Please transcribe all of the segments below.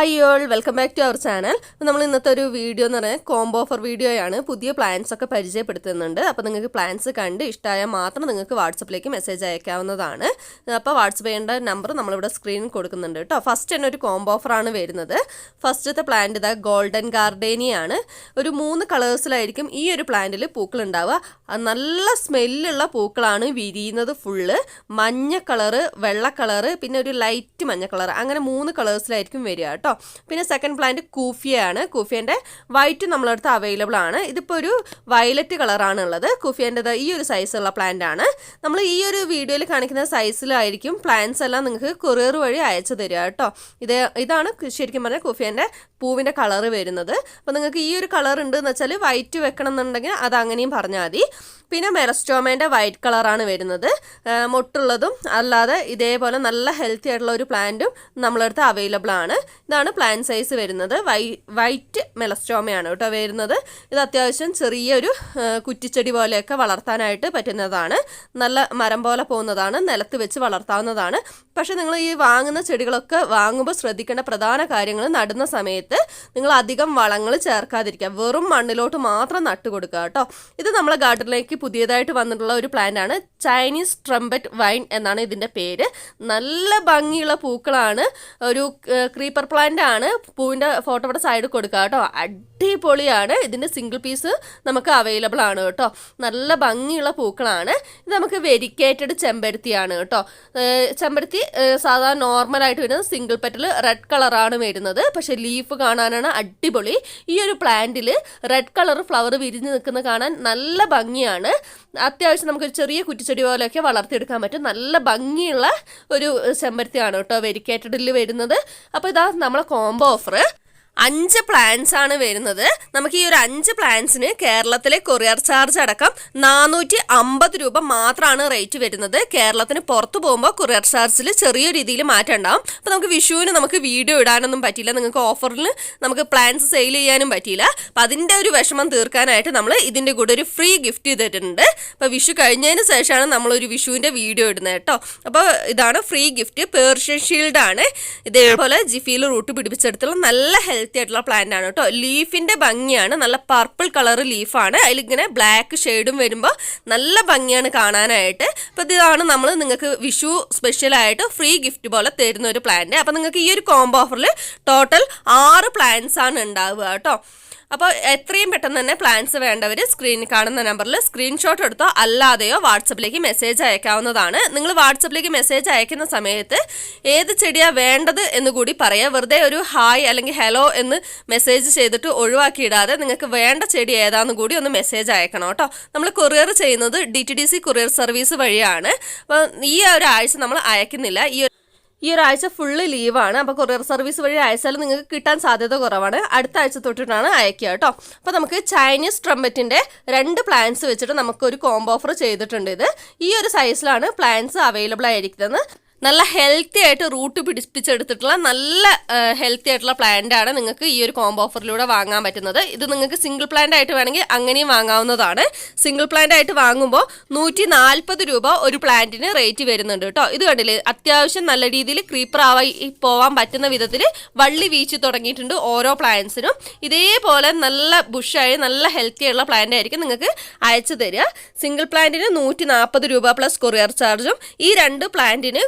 Hi y'all welcome back to our channel നമ്മൾ ഇന്നത്തെ ഒരു വീഡിയോ എന്ന് പറഞ്ഞാൽ കോംബോ ഓഫർ വീഡിയോയാണ് പുതിയ പ്ലാൻസ് ഒക്കെ പരിചയപ്പെടുത്തുന്നുണ്ട്. അപ്പോൾ നിങ്ങൾക്ക് പ്ലാൻസ് കണ്ട് ഇഷ്ടമായാൽ മാത്രം നിങ്ങൾക്ക് വാട്സപ്പിലേക്ക് മെസ്സേജ് അയക്കാവുന്നതാണ്. അപ്പോൾ വാട്സപ്പ് ചെയ്യേണ്ട നമ്പർ നമ്മളിവിടെ സ്ക്രീനിൽ കൊടുക്കുന്നുണ്ട് കേട്ടോ. ഫസ്റ്റ് തന്നെ ഒരു കോംബോ ഓഫറാണ് വരുന്നത്. ഫസ്റ്റത്തെ പ്ലാന്റ് ഇതാ ഗോൾഡൻ ഗാർഡേനിയാണ് ഒരു മൂന്ന് കളേഴ്സിലായിരിക്കും ഈ ഒരു പ്ലാന്റിൽ പൂക്കൾ ഉണ്ടാവുക. നല്ല സ്മെല്ലുള്ള പൂക്കളാണ് വിരിയുന്നത് ഫുള്ള് മഞ്ഞ കളറ് വെള്ള കളറ് പിന്നെ ഒരു ലൈറ്റ് മഞ്ഞ കളറ് അങ്ങനെ മൂന്ന് കളേഴ്സിലായിരിക്കും വരിക കേട്ടോ. പിന്നെ സെക്കൻഡ് പ്ലാന്റ് കൂഫിയയാണ്. കൂഫിയന്റെ വൈറ്റ് നമ്മളടുത്ത് അവൈലബിൾ ആണ്. ഇതിപ്പോൾ ഒരു വയലറ്റ് കളറാണ് ഉള്ളത്. കൂഫിയന്റെ ഈ ഒരു സൈസുള്ള പ്ലാന്റ് ആണ്. നമ്മൾ ഈ ഒരു വീഡിയോയിൽ കാണിക്കുന്ന സൈസിലായിരിക്കും പ്ലാന്റ്സ് എല്ലാം നിങ്ങൾക്ക് കൊറിയർ വഴി അയച്ചു തരിക കേട്ടോ. ഇത് ഇതാണ് ശരിക്കും പറഞ്ഞാൽ കൂഫിയന്റെ പൂവിന്റെ കളറ് വരുന്നത്. അപ്പോൾ നിങ്ങൾക്ക് ഈ ഒരു കളർ ഉണ്ട് എന്ന് വെച്ചാൽ വൈറ്റ് വെക്കണം എന്നുണ്ടെങ്കിൽ അത് അങ്ങനെയും പറഞ്ഞാൽ മതി. പിന്നെ മെറസ്റ്റോമേന്റെ വൈറ്റ് കളറാണ് വരുന്നത്. മൊട്ടുള്ളതും അല്ലാതെ ഇതേപോലെ നല്ല ഹെൽത്തി ആയിട്ടുള്ള ഒരു പ്ലാന്റും നമ്മളടുത്ത് അവൈലബിൾ ആണ്. ഇതാണ് പ്ലാൻ സൈസ് വരുന്നത്. വൈ വൈറ്റ് മെലസ്റ്റോമയാണ് കേട്ടോ വരുന്നത്. ഇത് അത്യാവശ്യം ചെറിയൊരു കുറ്റിച്ചെടി പോലെയൊക്കെ വളർത്താനായിട്ട് പറ്റുന്നതാണ്. നല്ല മരം പോലെ പോകുന്നതാണ്. നിലത്ത് വെച്ച് വളർത്താവുന്നതാണ്. പക്ഷേ നിങ്ങൾ ഈ വാങ്ങുന്ന ചെടികളൊക്കെ വാങ്ങുമ്പോൾ ശ്രദ്ധിക്കേണ്ട പ്രധാന കാര്യങ്ങൾ നടുന്ന സമയത്ത് നിങ്ങൾ അധികം വളങ്ങൾ ചേർക്കാതിരിക്കുക. വെറും മണ്ണിലോട്ട് മാത്രം നട്ടു കൊടുക്കുക കേട്ടോ. ഇത് നമ്മളെ ഗാർഡനിലേക്ക് പുതിയതായിട്ട് വന്നിട്ടുള്ള ഒരു പ്ലാന്റാണ് ചൈനീസ് ട്രംപറ്റ് വൈൻ എന്നാണ് ഇതിന്റെ പേര്. നല്ല ഭംഗിയുള്ള പൂക്കളാണ്. ഒരു ക്രീപ്പർ ആണ് പൂവിന്റെ ഫോട്ടോ ഇവിടെ സൈഡിൽ കൊടുക്കുക കേട്ടോ. അടിപൊളിയാണ്. ഇതിന്റെ സിംഗിൾ പീസ് നമുക്ക് അവൈലബിൾ ആണ് കേട്ടോ. നല്ല ഭംഗിയുള്ള പൂക്കളാണ്. ഇത് നമുക്ക് വെരിക്കേറ്റഡ് ചെമ്പരത്തിയാണ് കേട്ടോ. ചെമ്പരത്തി സാധാരണ നോർമലായിട്ട് വരുന്നത് സിംഗിൾ പെറ്റൽ റെഡ് കളറാണ് വരുന്നത്. പക്ഷേ ലീഫ് കാണാനാണ് അടിപൊളി. ഈ ഒരു പ്ലാന്റിൽ റെഡ് കളർ ഫ്ലവർ വിരിഞ്ഞ് നിൽക്കുന്ന കാണാൻ നല്ല ഭംഗിയാണ്. അത്യാവശ്യം നമുക്കൊരു ചെറിയ കുറ്റിച്ചെടി പോലെയൊക്കെ വളർത്തിയെടുക്കാൻ പറ്റും. നല്ല ഭംഗിയുള്ള ഒരു ചെമ്പരത്തിയാണ് കേട്ടോ വെരിക്കേറ്റഡിൽ വരുന്നത്. അപ്പോൾ ഇതാ നമ്മളെ കോംബോ ഓഫർ അഞ്ച് പ്ലാൻസ് ആണ് വരുന്നത്. നമുക്ക് ഈ ഒരു അഞ്ച് പ്ലാൻസിന് കേരളത്തിലെ കൊറിയർ ചാർജ് അടക്കം നാനൂറ്റി അമ്പത് രൂപ മാത്രമാണ് റേറ്റ് വരുന്നത്. കേരളത്തിന് പുറത്ത് പോകുമ്പോൾ കൊറിയർ ചാർജിൽ ചെറിയ രീതിയിൽ മാറ്റം ഉണ്ടാവും. അപ്പോൾ നമുക്ക് വിഷുവിന് നമുക്ക് വീഡിയോ ഇടാനൊന്നും പറ്റില്ല നിങ്ങൾക്ക് ഓഫറിൽ നമുക്ക് പ്ലാൻസ് സെയിൽ ചെയ്യാനും പറ്റിയില്ല. അപ്പോൾ അതിന്റെ ഒരു വിഷമം തീർക്കാനായിട്ട് നമ്മൾ ഇതിന്റെ കൂടെ ഒരു ഫ്രീ ഗിഫ്റ്റ് ചെയ്തിട്ടുണ്ട്. അപ്പോൾ വിഷു കഴിഞ്ഞതിന് ശേഷമാണ് നമ്മളൊരു വിഷുവിന്റെ വീഡിയോ ഇടുന്നത് കേട്ടോ. അപ്പോൾ ഇതാണ് ഫ്രീ ഗിഫ്റ്റ് പേർഷ്യൻ ഷീൽഡ് ആണ്. ഇതേപോലെ ജിഫിയിൽ റൂട്ട് പിടിപ്പിച്ചെടുത്തുള്ള നല്ല ഹെൽത്തി ആയിട്ടുള്ള പ്ലാന്റ് ആണ് കേട്ടോ. ലീഫിന്റെ ഭംഗിയാണ്. നല്ല പർപ്പിൾ കളർ ലീഫാണ് അതിലിങ്ങനെ ബ്ലാക്ക് ഷെയ്ഡും വരുമ്പോൾ നല്ല ഭംഗിയാണ് കാണാനായിട്ട്. അപ്പോൾ ഇതാണ് നമ്മൾ നിങ്ങൾക്ക് വിഷു സ്പെഷ്യലായിട്ട് ഫ്രീ ഗിഫ്റ്റ് പോലെ തരുന്ന ഒരു പ്ലാന്റ് അപ്പോൾ നിങ്ങൾക്ക് ഈ ഒരു കോംബോ ഓഫറിൽ ടോട്ടൽ ആറ് പ്ലാന്റ്സ് ആണ് ഉണ്ടാവുക കേട്ടോ. അപ്പോൾ എത്രയും പെട്ടെന്ന് തന്നെ പ്ലാൻസ് വേണ്ടവർ സ്ക്രീൻ കാണുന്ന നമ്പറിൽ സ്ക്രീൻഷോട്ട് എടുത്തോ അല്ലാതെയോ വാട്സപ്പിലേക്ക് മെസ്സേജ് അയക്കാവുന്നതാണ്. നിങ്ങൾ വാട്സപ്പിലേക്ക് മെസ്സേജ് അയക്കുന്ന സമയത്ത് ഏത് ചെടിയാണ് വേണ്ടത് എന്ന് കൂടി പറയുക വെറുതെ ഒരു ഹായ് അല്ലെങ്കിൽ ഹലോ എന്ന് മെസ്സേജ് ചെയ്തിട്ട് ഒഴിവാക്കിയിടാതെ നിങ്ങൾക്ക് വേണ്ട ചെടി ഏതാണെന്ന് കൂടി ഒന്ന് മെസ്സേജ് അയക്കണം കേട്ടോ. നമ്മൾ കൊറിയർ ചെയ്യുന്നത് D T D C courier service വഴിയാണ്. അപ്പോൾ ഈ ഒരാഴ്ച നമ്മൾ അയക്കുന്നില്ല. ഈ ഈ ഒരാഴ്ച ഫുള്ള് ലീവാണ് അപ്പോൾ കൊറിയർ സർവീസ് വഴി അയച്ചാൽ നിങ്ങൾക്ക് കിട്ടാൻ സാധ്യത കുറവാണ്. അടുത്ത ആഴ്ച തൊട്ടിട്ടാണ് അയക്കുക കേട്ടോ. അപ്പോൾ നമുക്ക് ചൈനീസ് ട്രംപറ്റിന്റെ രണ്ട് പ്ലാൻസ് വെച്ചിട്ട് നമുക്ക് ഒരു കോംബോ ഓഫർ ചെയ്തിട്ടുണ്ട് ഇത്. ഈ ഒരു സൈസിലാണ് പ്ലാൻസ് അവൈലബിൾ ആയിരിക്കുന്നത്. നല്ല ഹെൽത്തി ആയിട്ട് റൂട്ട് പിടിപ്പിച്ചെടുത്തിട്ടുള്ള നല്ല ഹെൽത്തി ആയിട്ടുള്ള പ്ലാന്റ് ആണ് നിങ്ങൾക്ക് ഈ ഒരു കോംബോ ഓഫറിലൂടെ വാങ്ങാൻ പറ്റുന്നത്. ഇത് നിങ്ങൾക്ക് സിംഗിൾ പ്ലാന്റ് ആയിട്ട് വേണമെങ്കിൽ അങ്ങനെയും വാങ്ങാവുന്നതാണ്. സിംഗിൾ പ്ലാന്റ് ആയിട്ട് വാങ്ങുമ്പോൾ നൂറ്റി നാൽപ്പത് രൂപ ഒരു പ്ലാന്റിന് റേറ്റ് വരുന്നുണ്ട് കേട്ടോ. ഇത് കണ്ടില്ലേ? അത്യാവശ്യം നല്ല രീതിയിൽ ക്രീപ്പർ ആവായി പോവാൻ പറ്റുന്ന വിധത്തിൽ വള്ളി വീച്ച് തുടങ്ങിയിട്ടുണ്ട് ഓരോ പ്ലാന്റ്സിനും ഇതേപോലെ നല്ല ബുഷായി നല്ല ഹെൽത്തി ആയിട്ടുള്ള പ്ലാന്റ് ആയിരിക്കും നിങ്ങൾക്ക് അയച്ചു തരിക. സിംഗിൾ പ്ലാന്റിന് നൂറ്റി രൂപ പ്ലസ് കൊറിയർ ചാർജും ഈ രണ്ട് പ്ലാന്റിന്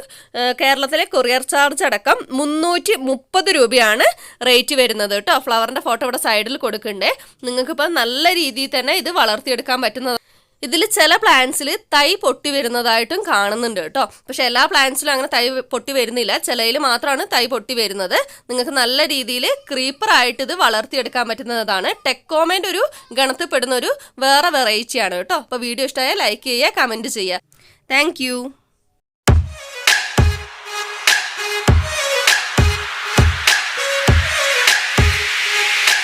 കേരളത്തിലെ കൊറിയർ ചാർജ് അടക്കം മുന്നൂറ്റി മുപ്പത് രൂപയാണ് റേറ്റ് വരുന്നത് കേട്ടോ. ഫ്ലവറിന്റെ ഫോട്ടോ ഇവിടെ സൈഡിൽ കൊടുക്കണ്ടേ. നിങ്ങൾക്കിപ്പോൾ നല്ല രീതിയിൽ തന്നെ ഇത് വളർത്തിയെടുക്കാൻ പറ്റുന്നത്. ഇതിൽ ചില പ്ലാന്റ്സിൽ തൈ പൊട്ടി വരുന്നതായിട്ടും കാണുന്നുണ്ട് കേട്ടോ. പക്ഷെ എല്ലാ പ്ലാന്റ്സിലും അങ്ങനെ തൈ പൊട്ടി വരുന്നില്ല. ചിലയിൽ മാത്രമാണ് തൈ പൊട്ടി വരുന്നത്. നിങ്ങൾക്ക് നല്ല രീതിയിൽ ക്രീപ്പറായിട്ട് ഇത് വളർത്തിയെടുക്കാൻ പറ്റുന്നതാണ്. ടെക്കോമേന്റെ ഒരു ഗണത്തിൽപ്പെടുന്ന ഒരു വേറെ വെറൈറ്റിയാണ് കേട്ടോ. അപ്പോൾ വീഡിയോ ഇഷ്ടമായാൽ ലൈക്ക് ചെയ്യുക കമന്റ് ചെയ്യുക. താങ്ക്